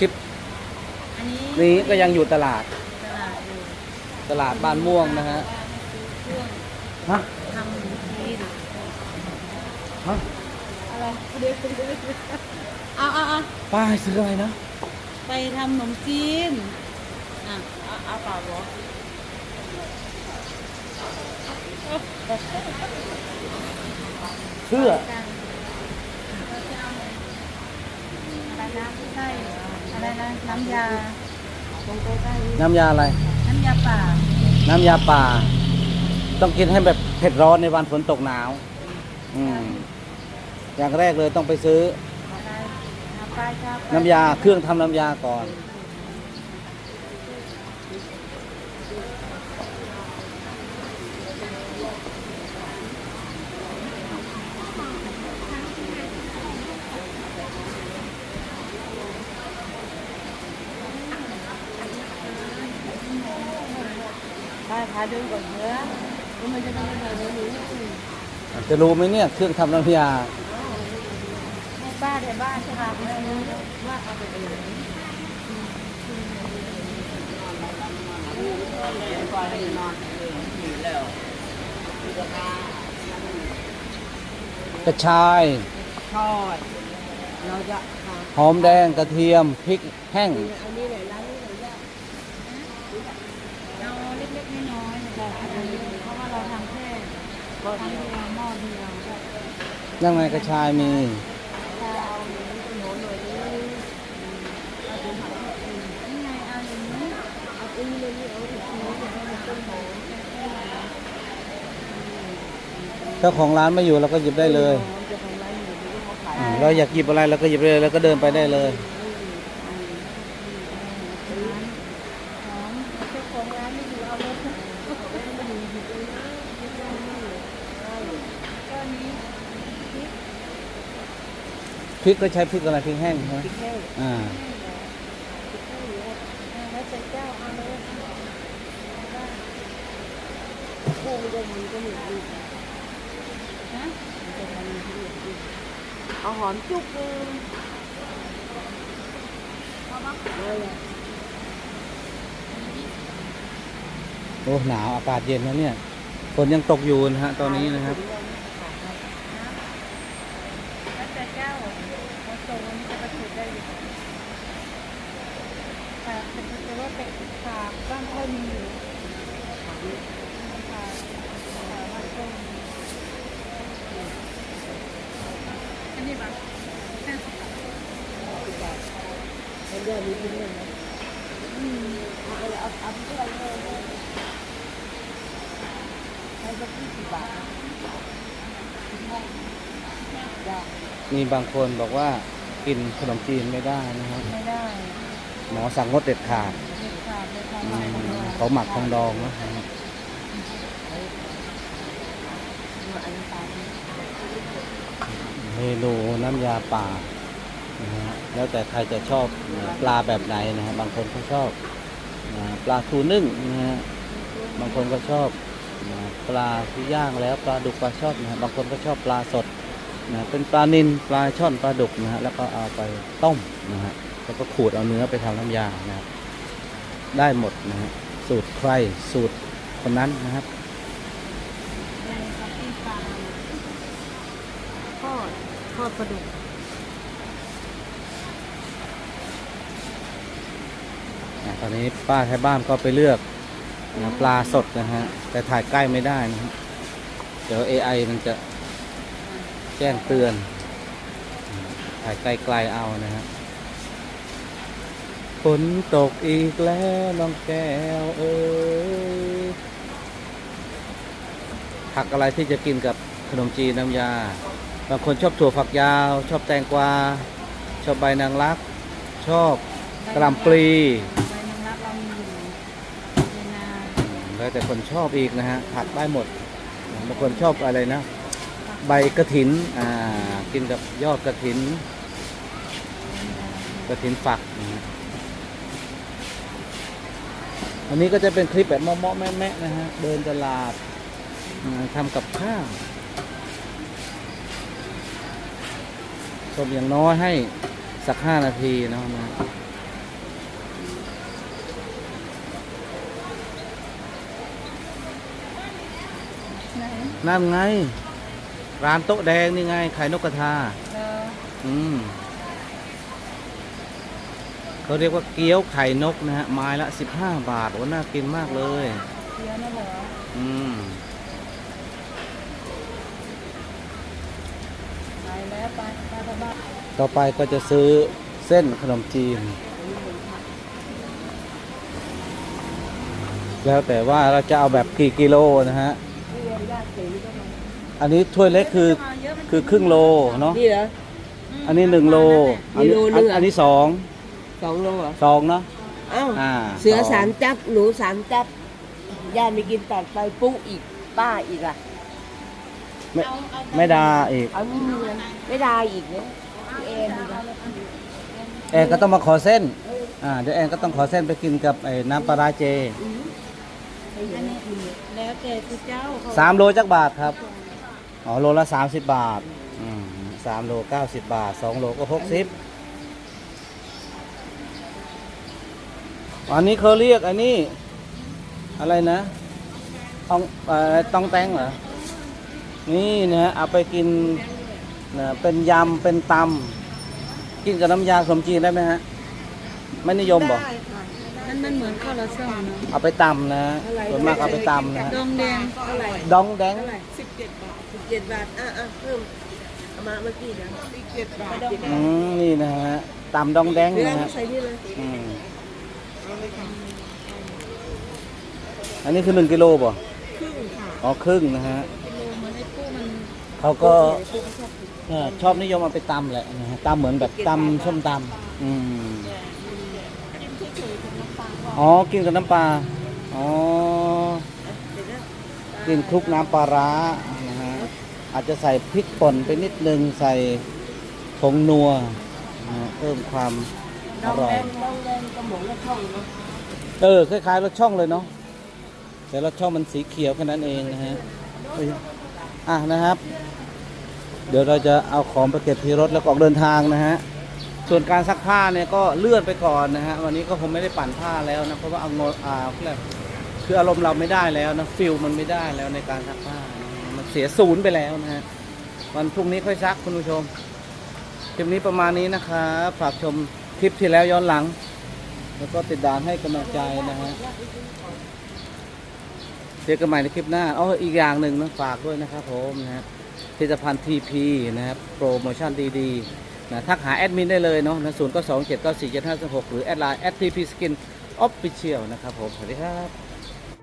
คลิปอันนี้นี้ก็ยังอยู่ตลาดตลาดอยู่ตลาดบ้านม่วงนะฮะเครื่องฮะทำขนมจีนฮะอะไรเดี๋ยวเดี๋ยวเอาเอาเอาป้าให้ซื้ออะไรนะ ไปทำขนมจีนอะเอาเอาเปล่าเหรอเสื้อกันเราจะเอาอะไรนะไส้อะไรนะน้ำยาตรงโต๊ะได้น้ำยาอะไร น้ำยาป่าน้ำยาป่า ต้องกินให้แบบเผ็ดร้อนในวันฝนตกหนาว อืมอย่างแรกเลยต้องไปซื้อ อะไรน้ำปลาชาน้ำยาเครื่องทำน้ำยาก่อน ป้าพาเดินก่อนเถอะแล้วมันจะต้องไปเดินรู้จะรู้ไหมเนี่ยเครื่องทำน้ำยาให้ป้าในบ้านจะพาไปดูว่าเอาไปเองกระชายทอดเราจะทหอมแดงกระเทียมพริกแห้งำอันนี้ไหนร้านนี้ไหนย่าเราเล็กๆน้อยๆนะคะเพราะว่าเราทำแค่ ทำเดียวหม้อเดียวยังไงกระชายมีจะเอาหนูหนูหน่อยนึงเอาดูผักนี่ไงเอาอย่างนี้เอาตรงนี้เลยนี่เอาอีกทีนึงให้มันต้นหอมเจ้าของร้านไม่อยู่เราก็หยิบได้เลยจะทำร้านอยู่ที่เขาขายอืมเราอยากหยิบอะไรเราก็หยิบได้เลยแล้วก็เดินไปได้เลยร้านเจ้าของร้านไม่อยู่เอารถนะไม่อยู่ หยิบเองนะหยิบเองนะก็นี้พริกก็ใช้พริกอะไรพริกแห้งใช่ไหมพริกแห้งอ่าพริกแห้งเหลือแล้วใส่เจ้าเอาเลยคู่มันจะมีก็เหมือนกันนะมันจะมีที่เหลืออีกเอาหอมจุกนึงเอามาเลยอะโอ้หนาวอากาศเย็นนะเนี่ย ฝนยังตกอยู่นะฮะตอนนี้นะครับ แล้วแต่เจ้าโมโซวันนี้จะมาถือได้อยู่ค่ะแต่ว่าเป็ดขาบ้านค่อมีอยู่ขาขาบ้านค่อยมีอันนี้บ้างห้าสิบบาทมันเดือนนี้เป็นเงินนะอืมเอาเอาเอาเอาเพื่อนเลยให้ สักยี่สิบบาทนะได้มีบางคนบอกว่ากินขนมจีนไม่ได้นะครับไม่ได้หมอสั่งงดเด็ดขาดเด็ดขาดเลยค่ะอืมเขาหมักทองดองนะอันนี้ตายเมนูน้ำยาป่านะฮะแล้วแต่ใครจะชอบปลาแบบไหนนะฮะบางคนก็ชอบนะปลาทูนึ่งนะฮะบางคนก็ชอบ นะปลาที่ย่างแล้วปลาดุกปลาช่อนนะฮะบางคนก็ชอบปลาสดนะเป็นปลานิลปลาช่อนปลาดุกนะฮะแล้วก็เอาไปต้มนะฮะแล้วก็ขูดเอาเนื้อไปทำน้ำยานะครับได้หมดนะฮะสูตรใครสูตรคนนั้นนะครับเป็นคาเฟ่ปลาทอดทอดปลาดุกอะตอนนี้ป้าไทยบ้านก็ไปเลือก นะปลาสดนะฮะ แต่ถ่ายใกล้ไม่ได้นะฮะเดี๋ยว AI มันจะแจ้งเตือน ถ่ายไกลๆเอานะฮะฝนตกอีกแล้วน้องแก้วเอ้ยผักอะไรที่จะกินกับขนมจีนน้ำยา บางคนชอบถั่วฝักยาว ชอบแตงกวา ชอบใบนางรัก ชอบกระลำปลี ใบนางรักเรามีอยู่ในนา แล้วแต่คนชอบอีกนะฮะผักได้หมดบางคนชอบอะไรนะ ใบกระถินอ่ากินกับยอดกระถินกระถินฝักนะฮะอันนี้ก็จะเป็นคลิปแบบเมาะแม่ๆนะฮะเดินตลาดทำกับข้าวชมอย่างน้อยให้สักห้านาทีเนาะนะ ไหนนั่นไง ร้านโต๊ะแดงนี่ไงไข่นกกระทา เอออืมเขาเรียกว่าเกี๊ยวไข่นกนะฮะไม้ละ 15 บาทโอ้น่ากินมากเลย เดี๋ยวนะเหรออืมไปแล้วไปไปไปบ้านต่อไปก็จะซื้อเส้นขนมจีน แล้วแต่ว่าเราจะเอาแบบกี่กิโลนะฮะ อันนี้ถ้วยเล็กคือคือครึ่งโลเนาะนี่เหรอ อันนี้หนึ่งโล อันนี้มีโลนึงเหรออันนี้สองสองโลเหรอสองเนาะ อ้าวอ่าเสือสงสามจับหนูสามจับย่าไม่กินตัดไปปุ๊อีกป้าอีกอะไม่ไม่ดาอีกเอานี่มีนะไม่ได้อีกเนี่ยพี่เอ็มอีกอะแอนก็ต้องมาขอเส้นอ่าเดี๋ยวแอนก็ต้องขอเส้นไปกินกับไอ้น้ำปลาร้าเจให้ เห็นกินเนี่ยแล้วแต่คุณเจ้าเขาสามโลจักบาทครับ อ๋อโลละสามสิบบาทอืมสามโลเก้าสิบบาทสองโลก็หกสิบอันนี้เขาเรียกอันนี้ อะไรนะต้องเอ่อต้องแตงเหรอ นี่นะฮะเอาไปกินนะเป็นยำเป็นตำกินกับน้ำยาขนมจีนได้ไหมฮะ ไม่นิยมบ่ได้ค่ะมันมันเหมือนข้าวละช่องเนาะเอาไปตำนะ ส่วนมากเอาไปตำนะฮะดองแดงเท่าไหร่ดองแดงเท่าไหร่สิบเจ็ดบาทสิบเจ็ดบาทอะอะเพิ่มเอามาเมื่อกี้นะสิบเจ็ดบาทอืมนี่นะฮะตำดองแดงเดี๋ยวนะเอาฮะใส่นี่เลยอืมอันนี้คือหนึ่งกิโลป่ะครึ่งค่ะอ๋อครึ่งนะฮะกิโลเหมือนไอ้ปูมันเขาก็เออชอบนิยมเอาไปตำแหละนะฮะตำเหมือนแบบตำส้มตำอืมอ๋อ กินกับน้ำปลา อ๋อเดี๋ยวนะ กินคลุกน้ำปลาร้านะฮะอาจจะใส่พริกป่นไปนิดนึงใส่ผงนัวนะฮะเพิ่มความอดองร่อแดยงดองแดงกระหม่อมกระช่องเนาะเออคล้ายๆรถช่องเลยเนาะแต่รถช่องมันสีเขียวแค่นั้นเองนะฮะเอ้ยอะนะครับ เดี๋ยวเราจะเอาของไปเก็บที่รถแล้วก็ออกเดินทางนะฮะส่วนการซักผ้าเนี่ยก็เลื่อนไปก่อนนะฮะวันนี้ก็คงไม่ได้ปั่นผ้าแล้วนะเพราะว่าเอางดอ่าเรียกอะไร คืออารมณ์เราไม่ได้แล้วนะฟิลมันไม่ได้แล้วในการซักผ้ามันเสียศูนย์ไปแล้วนะฮะวันพรุ่งนี้ค่อยซักคุณผู้ชมคลิปนี้ประมาณนี้นะครับฝากชมคลิปที่แล้วย้อนหลัง แล้วก็ติดดามให้กำลังใจนะฮะเจอกันใหม่ในคลิปหน้าอ๋ออีกอย่างหนึ่งนะฝากด้วยนะครับผมนะฮะผลิตภัณฑ์ทีพีนะครับโปรโมชั่นดีๆนะทักหาแอดมินได้เลยเนาะนะศูนย์ก็สองเจ็ดเก้าสี่เจ็ดห้าสหกหรือแอดไลน์แอดทีพีสกินออฟฟิเชียลนะครับผม สวัสดีครับ